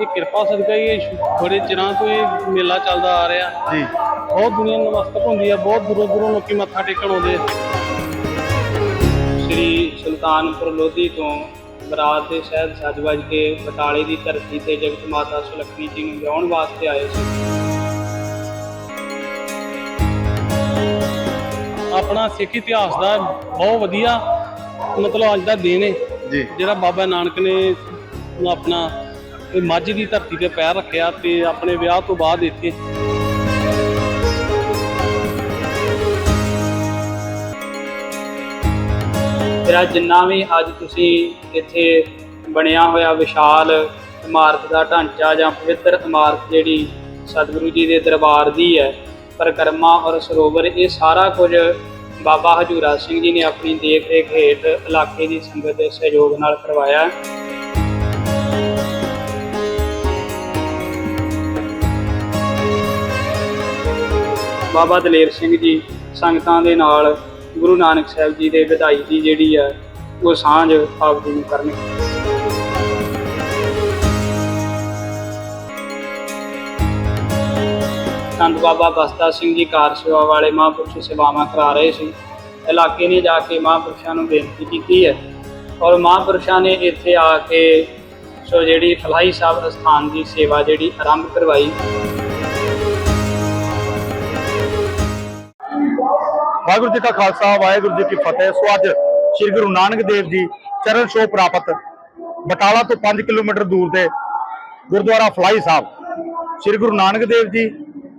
ਇਹ ਕਿਰਪਾ ਸਦਕਾ ਹੀ ਇਹ ਬੜੇ ਚਿਰਾਂ ਤੋਂ ਇਹ ਮੇਲਾ ਚੱਲਦਾ ਆ ਰਿਹਾ। ਜੀ। ਬਹੁਤ ਦੁਨੀਆ ਨਮਸਤਕ ਹੁੰਦੀ ਹੈ ਬਹੁਤ ਦੂਰੋਂ ਦੂਰੋਂ ਲੋਕੀ ਮੱਥਾ ਟੇਕਣ ਆਉਂਦੇ ਆ। ਸ੍ਰੀ ਸੁਲਤਾਨਪੁਰ ਲੋਧੀ ਤੋਂ ਬਰਾਤ ਦੇ ਸ਼ਹਿਦ ਸੱਜ ਵੱਜ ਕੇ ਬਟਾਲੇ ਦੀ ਧਰਤੀ ਤੇ ਜਗਤ ਮਾਤਾ ਸੁਲੱਖਣੀ ਜੀ ਨੂੰ ਵਿਆਹਣ ਵਾਸਤੇ ਆਏ ਸੀ। ਆਪਣਾ ਸਿੱਖ ਇਤਿਹਾਸ ਦਾ ਬਹੁਤ ਵਧੀਆ ਮਤਲਬ ਅੱਜ ਦਾ ਦਿਨ ਹੈ ਜੀ। ਜਿਹੜਾ ਬਾਬਾ ਨਾਨਕ ਨੇ ਆਪਣਾ ਇਹ ਮੱਝ ਦੀ ਧਰਤੀ ਤੇ ਪੈਰ ਰੱਖਿਆ ਤੇ ਆਪਣੇ ਵਿਆਹ ਤੋਂ ਬਾਅਦ ਇੱਥੇ ਤੇਰਾ ਜਿੰਨਾ ਵੀ ਅੱਜ ਤੁਸੀਂ ਇੱਥੇ ਬਣਿਆ ਹੋਇਆ ਵਿਸ਼ਾਲ ਇਮਾਰਤ ਦਾ ਢਾਂਚਾ ਜਾਂ ਪਵਿੱਤਰ ਇਮਾਰਤ ਜਿਹੜੀ ਸਤਿਗੁਰੂ ਜੀ ਦੇ ਦਰਬਾਰ ਦੀ ਹੈ, ਪਰਿਕਰਮਾ ਔਰ ਸਰੋਵਰ, ਇਹ ਸਾਰਾ ਕੁਝ ਬਾਬਾ ਹਜੂਰਾ ਸਿੰਘ ਜੀ ਨੇ ਆਪਣੀ ਦੇਖ ਰੇਖ ਹੇਠ ਇਲਾਕੇ ਦੀ ਸੰਗਤ ਦੇ ਸਹਿਯੋਗ ਨਾਲ ਕਰਵਾਇਆ। ਬਾਬਾ ਦਲੇਰ ਸਿੰਘ ਜੀ ਸੰਗਤਾਂ ਦੇ ਨਾਲ ਗੁਰੂ ਨਾਨਕ ਸਾਹਿਬ ਜੀ ਦੇ ਵਿਦਾਈ ਦੀ ਜਿਹੜੀ ਹੈ ਉਹ ਸਾਂਝ ਆਪ ਜੀ ਨੂੰ ਕਰਨਗੇ। ਸੰਤ ਬਾਬਾ ਬਸਤਾ ਸਿੰਘ ਜੀ ਕਾਰ ਸੇਵਾ ਵਾਲੇ ਮਹਾਂਪੁਰਸ਼ ਸੇਵਾਵਾਂ ਕਰਾ ਰਹੇ ਸੀ। ਇਲਾਕੇ ਨੇ ਜਾ ਕੇ ਮਹਾਂਪੁਰਸ਼ਾਂ ਨੂੰ ਬੇਨਤੀ ਕੀਤੀ ਹੈ ਔਰ ਮਹਾਂਪੁਰਸ਼ਾਂ ਨੇ ਇੱਥੇ ਆ ਕੇ ਸੋ ਜਿਹੜੀ ਫਲਾਈ ਸਾਹਿਬ ਅਸਥਾਨ ਦੀ ਸੇਵਾ ਜਿਹੜੀ ਆਰੰਭ ਕਰਵਾਈ। ਵਾਹਿਗੁਰੂ ਜੀ ਕਾ ਖਾਲਸਾ, ਵਾਹਿਗੁਰੂ ਜੀ ਕੀ ਫਤਿਹ। ਸੋ ਅੱਜ ਸ੍ਰੀ ਗੁਰੂ ਨਾਨਕ ਦੇਵ ਜੀ ਚਰਨ ਛੋਹ ਪ੍ਰਾਪਤ ਬਟਾਲਾ ਤੋਂ 5 ਕਿਲੋਮੀਟਰ ਦੂਰ ਤੇ ਗੁਰਦੁਆਰਾ ਫਲਾਈ ਸਾਹਿਬ। ਸ੍ਰੀ ਗੁਰੂ ਨਾਨਕ ਦੇਵ ਜੀ,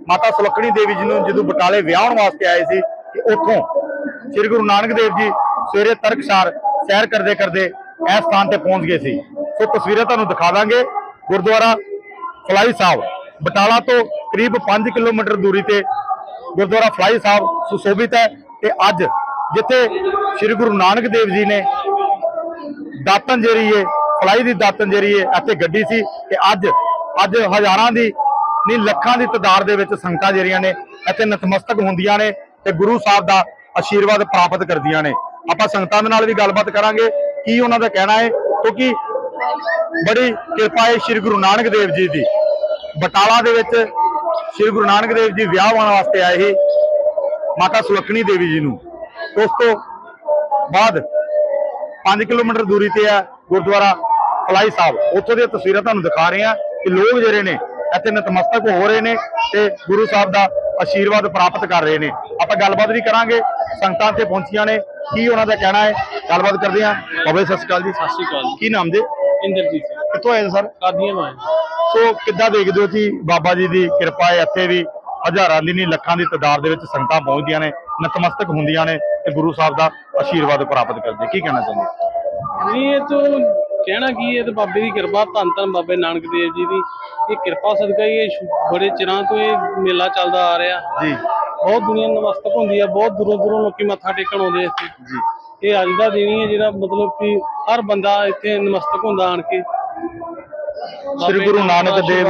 ਮਾਤਾ ਸੁਲੱਖਣੀ ਦੇਵੀ ਜੀ ਨੂੰ ਜਦੋਂ ਬਟਾਲੇ ਵਿਆਹਣ ਵਾਸਤੇ ਆਏ ਸੀ ਤੇ ਉੱਥੋਂ ਸ੍ਰੀ ਗੁਰੂ ਨਾਨਕ ਦੇਵ ਜੀ ਸਵੇਰੇ ਤਰਕਸਾਰ ਸੈਰ ਕਰਦੇ ਕਰਦੇ ਇਸ ਸਥਾਨ ਤੇ ਪਹੁੰਚ ਗਏ ਸੀ। ਸੋ ਤਸਵੀਰਾਂ ਤੁਹਾਨੂੰ ਦਿਖਾ ਦਾਂਗੇ। ਗੁਰਦੁਆਰਾ ਫਲਾਈ ਸਾਹਿਬ, ਬਟਾਲਾ ਤੋਂ ਕਰੀਬ 5 ਕਿਲੋਮੀਟਰ ਦੂਰੀ ਤੇ ਗੁਰਦੁਆਰਾ ਫਲਾਈ ਸਾਹਿਬ ਸੁਸ਼ੋਭਿਤ ਹੈ। ਤੇ ਅੱਜ ਜਿੱਥੇ ਸ੍ਰੀ ਗੁਰੂ ਨਾਨਕ ਦੇਵ ਜੀ ਨੇ ਦਾਤਨ ਜਰੀਏ ਫਲਾਈ ਦੀ ਦਾਤਨ ਜਰੀਏ ਅਤੇ ਗੱਡੀ ਸੀ ਤੇ ਅੱਜ ਅੱਜ ਹਜ਼ਾਰਾਂ ਦੀ ਨਹੀਂ, ਲੱਖਾਂ ਦੀ ਤਾਦਾਦ ਦੇ ਵਿੱਚ ਸੰਗਤਾਂ ਜਿਹੜੀਆਂ ਨੇ ਇੱਥੇ ਨਤਮਸਤਕ ਹੁੰਦੀਆਂ ਨੇ ਤੇ ਗੁਰੂ ਸਾਹਿਬ ਦਾ ਆਸ਼ੀਰਵਾਦ ਪ੍ਰਾਪਤ ਕਰਦੀਆਂ ਨੇ। ਆਪਾਂ ਸੰਗਤਾਂ ਦੇ ਨਾਲ ਵੀ ਗੱਲਬਾਤ ਕਰਾਂਗੇ, ਕੀ ਉਹਨਾਂ ਦਾ ਕਹਿਣਾ ਹੈ ਕਿਉਂਕਿ ਬੜੀ ਕਿਰਪਾ ਹੈ ਸ੍ਰੀ ਗੁਰੂ ਨਾਨਕ ਦੇਵ ਜੀ ਦੀ। ਬਟਾਲਾ ਦੇ ਵਿੱਚ ਸ੍ਰੀ ਗੁਰੂ ਨਾਨਕ ਦੇਵ ਜੀ ਵਿਆਹ ਹੋਣ ਵਾਸਤੇ ਆਏ ਸੀ। ਮਾਤਾ ਸੁਲੱਖਣੀ ਦੇਵੀ ਜੀ ਨੂੰ। ਉਸ ਤੋਂ ਬਾਅਦ 5 ਕਿਲੋਮੀਟਰ ਦੂਰੀ ਤੇ ਆ ਗੁਰਦੁਆਰਾ ਫਲਾਈ ਸਾਹਿਬ। ਉੱਥੋਂ ਦੀਆਂ ਤਸਵੀਰਾਂ ਤੁਹਾਨੂੰ ਦਿਖਾ ਰਹੇ ਹਾਂ ਕਿ ਲੋਕ ਜਿਹੜੇ ਨੇ ਇੱਥੇ ਨਤਮਸਤਕ ਹੋ ਰਹੇ ਨੇ ਤੇ ਗੁਰੂ ਸਾਹਿਬ ਦਾ ਆਸ਼ੀਰਵਾਦ ਪ੍ਰਾਪਤ ਕਰ ਰਹੇ ਨੇ। ਆਪਾਂ ਗੱਲਬਾਤ ਵੀ ਕਰਾਂਗੇ ਸੰਗਤਾਂ ਤੇ ਪਹੁੰਚੀਆਂ ਨੇ ਕੀ ਉਹਨਾਂ ਦਾ ਕਹਿਣਾ ਹੈ ਗੱਲਬਾਤ ਕਰਦੇ ਹਾਂ। ਬਾਬਾ ਜੀ, ਸਤਿ ਸ਼੍ਰੀ ਅਕਾਲ ਜੀ। ਸਤਿ ਸ਼੍ਰੀ ਅਕਾਲ ਕੀ ਨਾਮ ਜੀ? ਇੰਦਰਜੀਤ ਸਿੰਘ। ਕਿੱਥੋਂ ਆਏ ਸਰ? ਕਾਦੀਆਂ ਤੋਂ ਆਏ ਸੋ ਕਿੱਦਾਂ ਦੇਖਦੇ ਹੋ ਕਿ ਬਾਬਾ ਜੀ ਦੀ ਕਿਰਪਾ ਹੈ ਇੱਥੇ ਵੀ ਹਜ਼ਾਰਾਂ ਦੀ ਨਹੀਂ ਲੱਖਾਂ ਦੀ ਤਾਦਾਦ ਦੇ ਵਿੱਚ ਸੰਗਤਾਂ ਪਹੁੰਚਦੀਆਂ ਨੇ ਨਤਮਸਤਕ ਹੁੰਦੀਆਂ ਨੇ ਤੇ ਗੁਰੂ ਸਾਹਿਬ ਦਾ ਆਸ਼ੀਰਵਾਦ ਪ੍ਰਾਪਤ ਕਰਦੇ ਕੀ ਕਹਿਣਾ ਚਾਹੁੰਦੇ ਨਹੀਂ ਇਹ ਤੋਂ ਕਹਿਣਾ ਕੀ ਹੈ ਤੇ ਬਾਬੇ ਦੀ ਕਿਰਪਾ ਧੰਨ ਧੰਨ ਬਾਬੇ ਨਾਨਕ ਦੇਵ ਜੀ ਦੀ। ਇਹ ਕਿਰਪਾ ਸਦਕਾ ਹੀ ਇਹ ਬੜੇ ਚਿਰਾਂ ਤੋਂ ਇਹ ਮੇਲਾ ਚੱਲਦਾ ਆ ਰਿਹਾ। ਜੀ। ਬਹੁਤ ਦੁਨੀਆ ਨਮਸਤਕ ਹੁੰਦੀ ਹੈ ਬਹੁਤ ਦੂਰੋਂ ਦੂਰੋਂ ਲੋਕੀ ਮੱਥਾ ਟੇਕਣ ਆਉਂਦੇ ਆ ਇੱਥੇ। ਜੀ। ਇਹ ਅੱਜ ਦਾ ਦਿਨ ਹੀ ਹੈ ਜਿਹੜਾ ਮਤਲਬ ਕਿ ਹਰ ਬੰਦਾ ਇੱਥੇ ਨਮਸਤਕ ਹੁੰਦਾ ਆਣ ਕੇ। ਸ੍ਰੀ ਗੁਰੂ ਨਾਨਕ ਦੇਵ।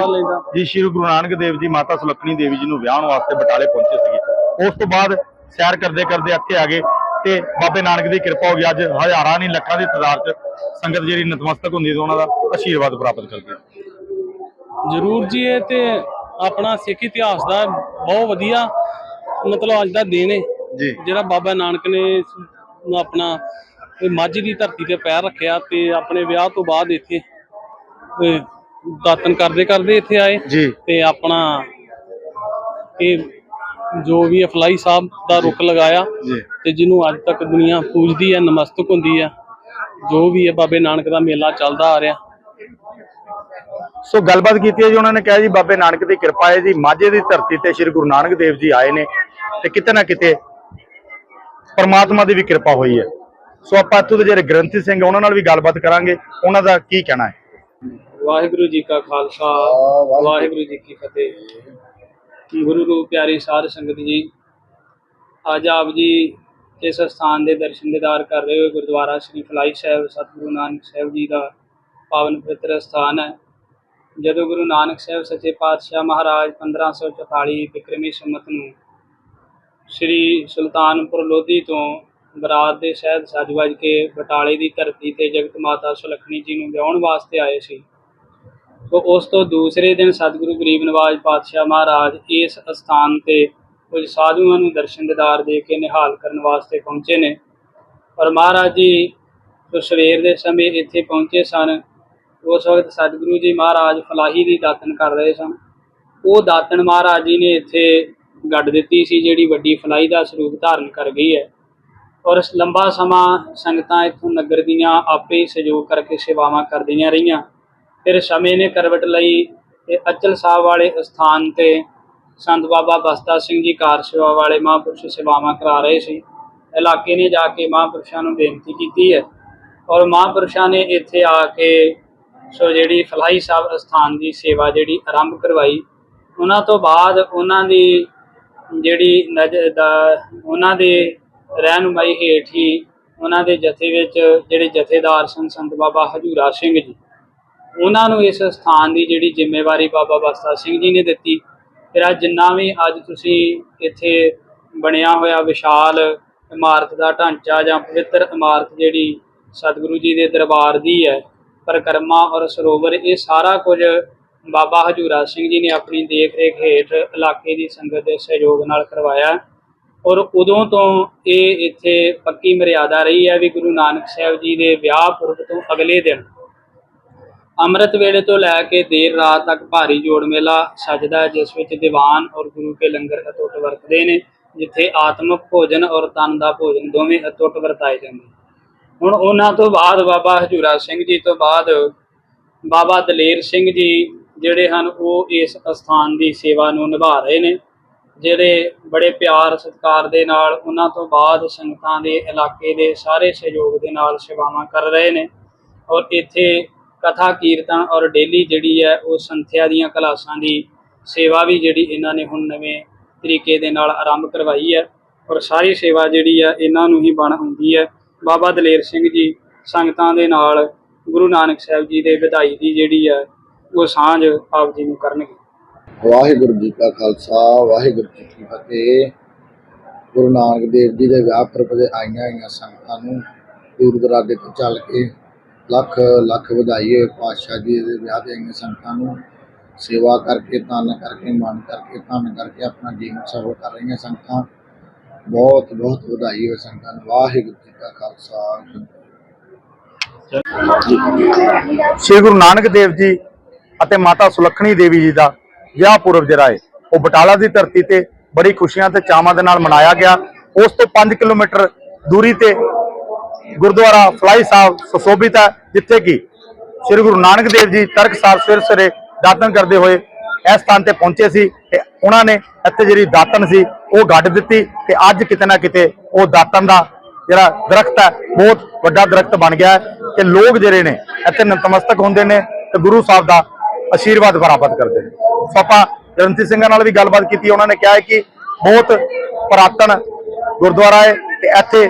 ਜੀ ਸ੍ਰੀ ਗੁਰੂ ਨਾਨਕ ਦੇਵ ਜੀ ਮਾਤਾ ਸੁਲੱਖਣੀ ਦੇਵੀ ਜੀ ਨੂੰ ਵਿਆਹਣ ਵਾਸਤੇ ਬਟਾਲੇ ਪਹੁੰਚੇ ਸੀਗੇ। ਉਸ ਤੋਂ ਬਾਅਦ ਸੈਰ ਕਰਦੇ ਕਰਦੇ ਇੱਥੇ ਆ ਗਏ ਤੇ ਬਾਬੇ ਨਾਨਕ ਦੀ ਕਿਰਪਾ ਹੋ ਗਈ। ਅੱਜ ਹਜ਼ਾਰਾਂ ਨਹੀਂ ਲੱਖਾਂ ਦੀ ਤਾਦਾਦ 'ਚ ਸੰਗਤ ਜਿਹੜੀ ਨਤਮਸਤਕ ਹੁੰਦੀ ਹੈ ਉਹਨਾਂ ਦਾ ਆਸ਼ੀਰਵਾਦ ਪ੍ਰਾਪਤ ਕਰਦੀ ਹੈ। ਜ਼ਰੂਰ ਜੀ ਇਹ ਤੇ ਆਪਣਾ ਸਿੱਖ ਇਤਿਹਾਸ ਦਾ ਬਹੁਤ ਵਧੀਆ ਮਤਲਬ ਅੱਜ ਦਾ ਦਿਨ ਹੈ। ਜੀ। ਜਿਹੜਾ ਬਾਬਾ ਨਾਨਕ ਨੇ ਆਪਣਾ ਮੱਝ ਦੀ ਧਰਤੀ ਤੇ ਪੈਰ ਰੱਖਿਆ ਤੇ ਆਪਣੇ ਵਿਆਹ ਤੋਂ ਬਾਅਦ ਇੱਥੇ ਦਾਤਨ ਕਰਦੇ ਕਰਦੇ ਇੱਥੇ ਆਏ ਜੀ। ਤੇ ਆਪਣਾ ਇਹ ਜੋ ਵੀ ਹੈ ਫਲਾਈ ਸਾਹਿਬ ਦਾ ਰੁੱਖ ਲਗਾਇਆ ਜੀ। ਤੇ ਜਿਹਨੂੰ ਅੱਜ ਤੱਕ ਦੁਨੀਆ ਪੂਜਦੀ ਹੈ ਨਮਸਤਕ ਹੁੰਦੀ ਹੈ ਜੋ ਵੀ ਹੈ ਬਾਬੇ ਨਾਨਕ ਦਾ ਮੇਲਾ ਚੱਲਦਾ ਆ ਰਿਹਾ। ਸੋ ਗੱਲਬਾਤ ਕੀਤੀ ਹੈ ਜੀ ਉਹਨਾਂ ਨੇ ਕਿਹਾ ਜੀ ਬਾਬੇ ਨਾਨਕ ਦੀ ਕਿਰਪਾ ਹੈ ਜੀ ਮਾਝੇ ਦੀ ਧਰਤੀ ਤੇ ਸ੍ਰੀ ਗੁਰੂ ਨਾਨਕ ਦੇਵ ਜੀ ਆਏ ਨੇ ਤੇ ਕਿਤੇ ਨਾ ਕਿਤੇ ਪਰਮਾਤਮਾ ਦੀ ਵੀ ਕਿਰਪਾ ਹੋਈ ਹੈ। ਸੋ ਆਪਾਂ ਇੱਥੋਂ ਦੇ ਜਿਹੜੇ ਗ੍ਰੰਥੀ ਸਿੰਘ ਆ, ਉਹਨਾਂ ਨਾਲ ਵੀ ਗੱਲਬਾਤ ਕਰਾਂਗੇ ਉਹਨਾਂ ਦਾ ਕੀ ਕਹਿਣਾ ਹੈ? ਵਾਹਿਗੁਰੂ ਜੀ ਕਾ ਖਾਲਸਾ ਵਾਹਿਗੁਰੂ। ਜੀ ਕੀ ਫਤਿਹ। ਗੁਰੂ ਰੂਪ ਪਿਆਰੀ ਸਾਧ ਸੰਗਤ ਜੀ ਅੱਜ ਆਪ ਜੀ ਇਸ ਸਥਾਨ ਦੇ ਦਰਸ਼ਨ ਦੀਦਾਰ ਕਰ ਰਹੇ ਹੋ ਗੁਰਦੁਆਰਾ ਸ੍ਰੀ ਫਲਾਈ ਸਾਹਿਬ ਸਤਿਗੁਰੂ ਨਾਨਕ ਸਾਹਿਬ ਜੀ ਦਾ ਪਾਵਨ ਪਵਿੱਤਰ ਸਥਾਨ ਹੈ। ਜਦੋਂ ਗੁਰੂ ਨਾਨਕ ਸਾਹਿਬ ਸੱਚੇ ਪਾਤਸ਼ਾਹ ਮਹਾਰਾਜ 1544 ਬਿਕਰਮੀ ਸੰਮਤ ਨੂੰ ਸ੍ਰੀ ਸੁਲਤਾਨਪੁਰ ਲੋਧੀ ਤੋਂ ਬਰਾਤ ਦੇ ਸ਼ਹਿਦ ਸੱਜ ਵੱਜ ਕੇ ਬਟਾਲੇ ਦੀ ਧਰਤੀ ਤੇ ਜਗਤ ਮਾਤਾ ਸੁਲੱਖਣੀ ਜੀ ਨੂੰ ਵਿਆਹਣ ਵਾਸਤੇ ਆਏ ਸੀ। ਤੋ ਉਸ ਤੋਂ ਦੂਸਰੇ ਦਿਨ ਸਤਿਗੁਰੂ ਗਰੀਬ ਨਵਾਜ਼ ਪਾਤਸ਼ਾਹ ਮਹਾਰਾਜ ਇਸ ਅਸਥਾਨ ਤੇ ਕੁਝ ਸਾਧੂਆਂ ਨੂੰ ਦਰਸ਼ਨ ਦਿਦਾਰ ਦੇ ਕੇ ਨਿਹਾਲ ਕਰਨ ਵਾਸਤੇ ਪਹੁੰਚੇ ਨੇ। ਔਰ ਮਹਾਰਾਜ ਜੀ ਜੋ ਸਵੇਰ ਦੇ ਸਮੇਂ ਇੱਥੇ ਪਹੁੰਚੇ ਸਨ, ਉਸ ਵਕਤ ਸਤਿਗੁਰੂ ਜੀ ਮਹਾਰਾਜ ਫਲਾਹੀ ਦੀ ਦਾਤਨ ਕਰ ਰਹੇ ਸਨ। ਉਹ ਦਾਤਨ ਮਹਾਰਾਜ ਜੀ ਨੇ ਇੱਥੇ ਗੱਡ ਦਿੱਤੀ ਸੀ, ਜਿਹੜੀ ਵੱਡੀ ਫਲਾਈ ਦਾ ਸਰੂਪ ਧਾਰਨ ਕਰ ਗਈ ਹੈ। ਔਰ ਲੰਬਾ ਸਮਾਂ ਸੰਗਤਾਂ ਇੱਥੋਂ ਨਗਰ ਦੀਆਂ ਆਪੇ ਹੀ ਸਹਿਯੋਗ ਕਰਕੇ ਸੇਵਾਵਾਂ ਕਰਦੀਆਂ ਰਹੀਆਂ। ਫਿਰ ਸਮੇਂ ਨੇ ਕਰਵਟ ਲਈ ਤੇ ਅਚਲ ਸਾਹਿਬ ਵਾਲੇ ਸਥਾਨ ਤੇ ਸੰਤ ਬਾਬਾ ਬਸਤਾ ਸਿੰਘ ਜੀ ਕਾਰ ਸੇਵਾ ਵਾਲੇ ਮਹਾਂਪੁਰਸ਼ ਸੇਵਾਵਾਂ ਕਰਾ ਰਹੇ ਸੀ। ਇਲਾਕੇ ਨੇ ਜਾ ਕੇ ਮਹਾਂਪੁਰਸ਼ਾਂ ਨੂੰ ਬੇਨਤੀ ਕੀਤੀ ਹੈ ਔਰ ਮਹਾਂਪੁਰਸ਼ਾਂ ਨੇ ਇੱਥੇ ਆ ਕੇ ਸੋ ਜਿਹੜੀ ਫਲਾਈ ਸਾਹਿਬ ਸਥਾਨ ਦੀ ਸੇਵਾ ਜਿਹੜੀ ਆਰੰਭ ਕਰਵਾਈ, ਉਹਨਾਂ ਤੋਂ ਬਾਅਦ ਉਹਨਾਂ ਦੀ ਜਿਹੜੀ ਨਜ਼ਰ ਦਾ ਉਹਨਾਂ ਦੇ ਰਹਿਨੁਮਾਈ ਹੇਠ ਹੀ ਉਹਨਾਂ ਦੇ ਜਥੇ ਵਿੱਚ ਜਿਹੜੇ ਜਥੇਦਾਰ ਸਨ, ਸੰਤ ਬਾਬਾ ਹਜੂਰਾ ਸਿੰਘ ਜੀ। ਉਹਨਾਂ ਨੂੰ ਇਸ ਸਥਾਨ ਦੀ ਜਿਹੜੀ ਜ਼ਿੰਮੇਵਾਰੀ ਬਾਬਾ ਬਸਤਾ ਸਿੰਘ ਜੀ ਨੇ ਦਿੱਤੀ। ਫਿਰ ਅੱਜ ਜਿੰਨਾ ਵੀ ਅੱਜ ਤੁਸੀਂ ਇੱਥੇ ਬਣਿਆ ਹੋਇਆ ਵਿਸ਼ਾਲ ਇਮਾਰਤ ਦਾ ਢਾਂਚਾ ਜਾਂ ਪਵਿੱਤਰ ਇਮਾਰਤ ਜਿਹੜੀ ਸਤਿਗੁਰੂ ਜੀ ਦੇ ਦਰਬਾਰ ਦੀ ਹੈ, ਪਰਿਕਰਮਾ ਔਰ ਸਰੋਵਰ, ਇਹ ਸਾਰਾ ਕੁਝ ਬਾਬਾ ਹਜੂਰਾ ਸਿੰਘ ਜੀ ਨੇ ਆਪਣੀ ਦੇਖ ਰੇਖ ਹੇਠ ਇਲਾਕੇ ਦੀ ਸੰਗਤ ਦੇ ਸਹਿਯੋਗ ਨਾਲ ਕਰਵਾਇਆ। ਔਰ ਉਦੋਂ ਤੋਂ ਇਹ ਇੱਥੇ ਪੱਕੀ ਮਰਿਆਦਾ ਰਹੀ ਹੈ ਵੀ ਗੁਰੂ ਨਾਨਕ ਸਾਹਿਬ ਜੀ ਦੇ ਵਿਆਹ ਪੁਰਬ ਤੋਂ ਅਗਲੇ ਦਿਨ ਅੰਮ੍ਰਿਤ ਵੇਲੇ ਤੋਂ ਲੈ ਕੇ ਦੇਰ ਰਾਤ ਤੱਕ ਭਾਰੀ ਜੋੜ ਮੇਲਾ ਸਜਦਾ ਜਿਸ ਵਿੱਚ ਦੀਵਾਨ ਔਰ ਗੁਰੂ ਕੇ ਲੰਗਰ ਅਟੁੱਟ ਵਰਤਦੇ ਨੇ, ਜਿੱਥੇ ਆਤਮਿਕ ਭੋਜਨ ਔਰ ਤਨ ਦਾ ਭੋਜਨ ਦੋਵੇਂ ਅਟੁੱਟ ਵਰਤਾਏ ਜਾਂਦੇ ਹੁਣ ਉਹਨਾਂ ਤੋਂ ਬਾਅਦ ਬਾਬਾ ਹਜੂਰਾ ਸਿੰਘ ਜੀ ਤੋਂ ਬਾਅਦ ਬਾਬਾ ਦਲੇਰ ਸਿੰਘ ਜੀ ਜਿਹੜੇ ਹਨ, ਉਹ ਇਸ ਅਸਥਾਨ ਦੀ ਸੇਵਾ ਨੂੰ ਨਿਭਾ ਰਹੇ ਨੇ। ਜਿਹੜੇ ਬੜੇ ਪਿਆਰ ਸਤਿਕਾਰ ਦੇ ਨਾਲ ਉਹਨਾਂ ਤੋਂ ਬਾਅਦ ਸੰਗਤਾਂ ਦੇ ਇਲਾਕੇ ਦੇ ਸਾਰੇ ਸਹਿਯੋਗ ਦੇ ਨਾਲ ਸੇਵਾਵਾਂ ਕਰ ਰਹੇ ਨੇ ਔਰ ਇੱਥੇ ਕਥਾ, ਕੀਰਤਨ ਔਰ ਡੇਲੀ ਜਿਹੜੀ ਹੈ ਉਹ ਸੰਥਿਆ ਦੀਆਂ ਕਲਾਸਾਂ ਦੀ ਸੇਵਾ ਵੀ ਜਿਹੜੀ ਇਹਨਾਂ ਨੇ ਹੁਣ ਨਵੇਂ ਤਰੀਕੇ ਦੇ ਨਾਲ ਆਰੰਭ ਕਰਵਾਈ ਹੈ ਔਰ ਸਾਰੀ ਸੇਵਾ ਜਿਹੜੀ ਹੈ ਇਹਨਾਂ ਨੂੰ ਹੀ ਬਣ ਹੁੰਦੀ ਹੈ। ਬਾਬਾ ਦਲੇਰ ਸਿੰਘ ਜੀ ਸੰਗਤਾਂ ਦੇ ਨਾਲ ਗੁਰੂ ਨਾਨਕ ਸਾਹਿਬ ਜੀ ਦੇ ਵਿਦਾਈ ਦੀ ਜਿਹੜੀ ਹੈ ਉਹ ਸਾਂਝ ਆਪ ਜੀ ਨੂੰ ਕਰਨਗੇ। ਵਾਹਿਗੁਰੂ ਜੀ ਕਾ ਖਾਲਸਾ, ਵਾਹਿਗੁਰੂ ਜੀ ਕੀ ਫਤਿਹ। ਗੁਰੂ ਨਾਨਕ ਦੇਵ ਜੀ ਦੇ ਵਿਆਹ ਪੁਰਬ ਦੇ ਆਈਆਂ ਆਈਆਂ ਸੰਗਤਾਂ ਨੂੰ ਦੂਰ ਦਰਾਡੇ ਤੋਂ ਚੱਲ ਕੇ ਲੱਖ ਲੱਖ ਵਧਾਈ ਹੋਏ ਪਾਤਸ਼ਾਹ ਜੀ ਦੇ ਵਿਆਹ ਦੇ ਆਈਆਂ ਸੰਗਤਾਂ ਨੂੰ। ਸੇਵਾ ਕਰਕੇ ਤਨ ਕਰਕੇ ਮਨ ਕਰਕੇ, ਧਨ ਕਰਕੇ ਆਪਣਾ ਜੀਵਨ ਸਫਲ ਕਰ ਰਹੀਆਂ ਸੰਗਤਾਂ। ਬਹੁਤ ਬਹੁਤ ਵਧਾਈ ਹੋਵੇ ਸੰਗਤਾਂ ਨੂੰ। ਵਾਹਿਗੁਰੂ ਜੀ ਕਾ ਖਾਲਸਾ। ਸ੍ਰੀ ਗੁਰੂ ਨਾਨਕ ਦੇਵ ਜੀ ਅਤੇ ਮਾਤਾ ਸੁਲੱਖਣੀ ਦੇਵੀ ਜੀ ਦਾ ਵਿਆਹ ਪੁਰਬ ਜਿਹੜਾ ਹੈ, ਉਹ ਬਟਾਲਾ ਦੀ ਧਰਤੀ ਤੇ ਬੜੀ ਖੁਸ਼ੀਆਂ ਤੇ ਚਾਵਾਂ ਦੇ ਨਾਲ ਮਨਾਇਆ ਗਿਆ। ਉਸ ਤੋਂ 5 ਕਿਲੋਮੀਟਰ ਦੂਰੀ ਤੇ ਗੁਰਦੁਆਰਾ ਫਲਾਈ ਸਾਹਿਬ ਸੁਸ਼ੋਭਿਤ ਹੈ, ਜਿੱਥੇ ਕਿ ਸ੍ਰੀ ਗੁਰੂ ਨਾਨਕ ਦੇਵ ਜੀ ਤਰਕਸਾਰ ਸਵੇਰ ਸਵੇਰੇ ਦਾਤਨ ਕਰਦੇ ਹੋਏ ਇਸ ਸਥਾਨ ਤੇ ਪਹੁੰਚੇ ਸੀ ਤੇ ਉਹਨਾਂ ਨੇ ਇੱਥੇ ਜਿਹੜੀ ਦਾਤਨ ਸੀ, ਉਹ ਗੱਡ ਦਿੱਤੀ ਤੇ ਅੱਜ ਕਿਤੇ ਨਾ ਕਿਤੇ ਉਹ ਦਾਤਨ ਦਾ ਜਿਹੜਾ ਦਰਖਤ ਹੈ, ਬਹੁਤ ਵੱਡਾ ਦਰਖਤ ਬਣ ਗਿਆ ਹੈ ਤੇ ਲੋਕ ਜਿਹੜੇ ਨੇ ਇੱਥੇ ਨਤਮਸਤਕ ਹੁੰਦੇ ਨੇ ਤੇ ਗੁਰੂ ਸਾਹਿਬ ਦਾ ਆਸ਼ੀਰਵਾਦ ਪ੍ਰਾਪਤ ਕਰਦੇ ਨੇ। ਆਪਾਂ ਗ੍ਰੰਥੀ ਸਿੰਘਾਂ ਨਾਲ ਵੀ ਗੱਲਬਾਤ ਕੀਤੀ, ਉਹਨਾਂ ਨੇ ਕਿਹਾ ਹੈ ਕਿ ਬਹੁਤ ਪੁਰਾਤਨ ਗੁਰਦੁਆਰਾ ਹੈ ਤੇ ਇੱਥੇ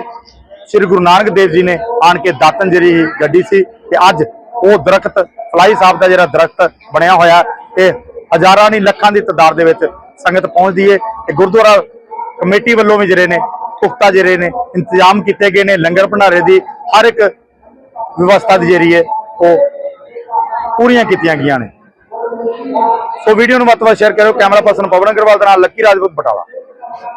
ਸ੍ਰੀ ਗੁਰੂ ਨਾਨਕ ਦੇਵ ਜੀ ਨੇ ਆਣ ਕੇ ਦਾਤਨ ਜਿਹੜੀ ਗੱਡੀ ਸੀ ਤੇ ਅੱਜ ਉਹ ਦਰਖਤ, ਫਲਾਈ ਸਾਹਿਬ ਦਾ ਜਿਹੜਾ ਦਰਖਤ ਬਣਿਆ ਹੋਇਆ ਤੇ ਹਜ਼ਾਰਾਂ ਨਹੀਂ ਲੱਖਾਂ ਦੀ ਤਾਦਾਦ ਦੇ ਵਿੱਚ ਸੰਗਤ ਪਹੁੰਚਦੀ ਹੈ ਤੇ ਗੁਰਦੁਆਰਾ ਕਮੇਟੀ ਵੱਲੋਂ ਵੀ ਜਿਹੜੇ ਨੇ ਪੁਖਤਾ ਜਿਹੜੇ ਨੇ ਇੰਤਜ਼ਾਮ ਕੀਤੇ ਗਏ ਨੇ, ਲੰਗਰ ਭੰਡਾਰੇ ਦੀ ਹਰ ਇੱਕ ਵਿਵਸਥਾ ਦੀ ਜਿਹੜੀ ਹੈ ਉਹ ਪੂਰੀਆਂ ਕੀਤੀਆਂ ਗਈਆਂ ਨੇ। ਸੋ ਵੀਡੀਓ ਨੂੰ ਵੱਧ ਤੋਂ ਵੱਧ ਸ਼ੇਅਰ ਕਰਿਓ। ਕੈਮਰਾ ਪਰਸਨ ਪਵਨ ਅਗਰਵਾਲ ਦੇ ਨਾਲ ਲੱਕੀ ਰਾਜਪੂਤ ਬਟਾਲਾ।